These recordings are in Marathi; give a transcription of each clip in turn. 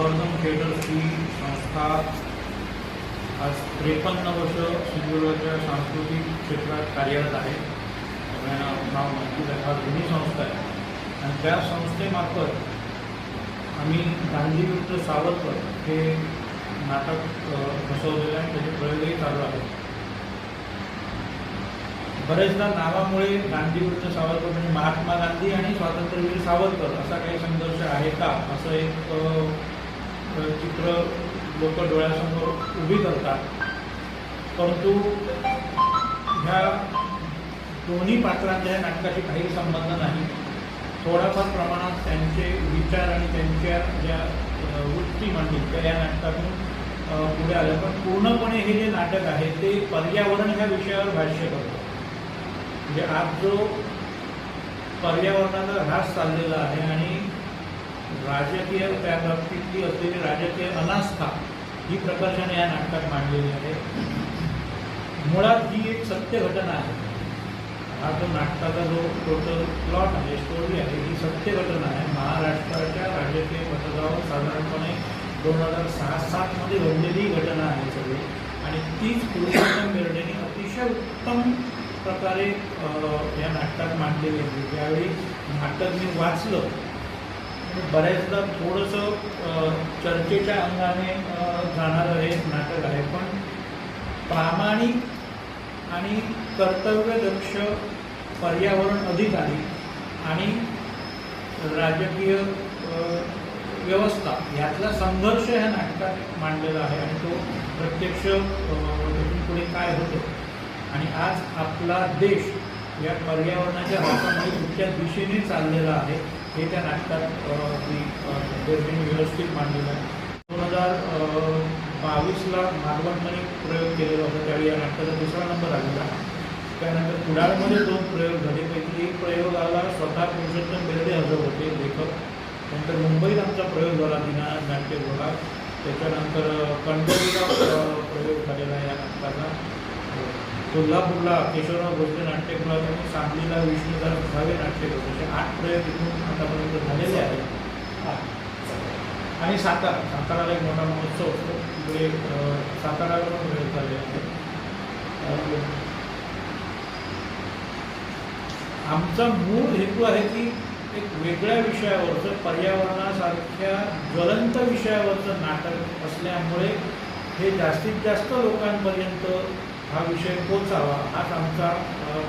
हा आज त्रेपन्न वर्ष सिंधुदुर्गाच्या सांस्कृतिक क्षेत्रात कार्यरत आहे. सगळ्यांना नाव माहितीच आहे हा जुनी संस्था आहे. आणि त्या संस्थेमार्फत आम्ही गांधी विरुद्ध सावरकर हे नाटक बसवलेलं आहे. त्याचे प्रयोगही चालू आहेत. बरेचदा नावामुळे गांधी विरुद्ध सावरकर म्हणजे महात्मा गांधी आणि स्वातंत्र्यवीर सावरकर असा काही संघर्ष आहे का? असं एक चित्र लोक डोळ्यासमोर उभी करतात. परंतु ह्या दोन्ही पात्रांच्या या नाटकाशी काही संबंध नाही. थोड्याफार प्रमाणात त्यांचे विचार आणि त्यांच्या ज्या वृत्ती मांडली त्या या नाटकातून पुढे आलं पण पूर्णपणे हे जे नाटक आहे ते पर्यावरण ह्या विषयावर भाष्य करतं. म्हणजे आज जो पर्यावरणाचा ऱ्हास चाललेला आहे आणि राजकीय त्या बाबतीतली असलेली राजकीय अनास्था ही प्रकर्षाने या नाटकात मांडलेली आहे. मुळात ही एक सत्य घटना आहे. हा जो नाटकाचा जो टोटल प्लॉट आहे स्टोरी आहे ही सत्य घटना आहे. महाराष्ट्राच्या राजकीय पथकावर साधारणपणे दोन हजार सहा सातमध्ये घडलेली ही घटना आहे सगळी. आणि तीच पुरुषोत्तम बेर्डेने अतिशय उत्तम प्रकारे या नाटकात मांडलेली आहे. ज्यावेळी नाटक मी वाचलं बऱ्याचदा थोडंसं चर्चेच्या अंगाने जाणारं हे नाटक आहे. पण प्रामाणिक आणि कर्तव्यदक्ष पर्यावरण अधिकारी आणि राजकीय व्यवस्था यातला संघर्ष ह्या नाटकात मांडलेला आहे आणि तो प्रत्यक्ष पुढे काय होतो. आणि आज आपला देश या पर्यावरणाच्या हातामध्ये कुठच्या दिशेने चाललेला आहे. हे त्या नाटकात मी, अ, व्यवस्थित मांडलेलं आहे. दोन हजार बावीसला मालवणमध्ये प्रयोग केलेला होता त्यावेळी या नाटकाचा दुसरा नंबर आलेला. त्यानंतर कुडाळमध्ये दोन प्रयोग झाले. पैकी एक प्रयोगाला स्वतः पुरुषोत्तम बेर्डे हजर होते लेखक. नंतर मुंबईत आमचा प्रयोग झाला दिना नाट्यगृहात त्याच्यानंतर कणकवलीला प्रयोग झालेला आहे. या कोल्हापूरला केशवराव भोसले नाट्यगृहात आणि सांगलीला विष्णुदास भावे नाट्यगृह असे आठ प्रयोग इथून आतापर्यंत झालेले आहेत. आणि सातारा साताराला एक मोठा महोत्सव असतो. तिकडे साताराला पण प्रयोग झाले आमचा मूळ हेतू आहे की एक वेगळ्या विषयावरचं पर्यावरणासारख्या ज्वलंत विषयावरचं नाटक असल्यामुळे हे जास्तीत जास्त लोकांपर्यंत हा विषय पोचावा हाच आमचा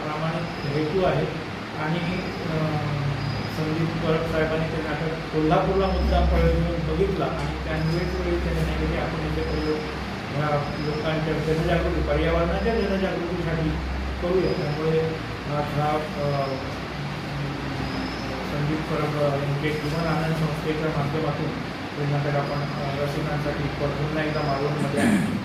प्रामाणिक हेतू आहे. आणि संदीप परब साहेबांनी ते नाटक कोल्हापूरला मुद्दा प्रयोग बघितला आणि त्यावेळेस वेळी नाही की आपण याचे प्रयोग ह्या लोकांच्या जनजागृती पर्यावरणाच्या जनजागृतीसाठी करूया. त्यामुळे हा संदीप परब यांचे किमान आनंद संस्थेच्या माध्यमातून ते नाटक आपण रसिकांसाठी पुन्हा एकदा मालवणमध्ये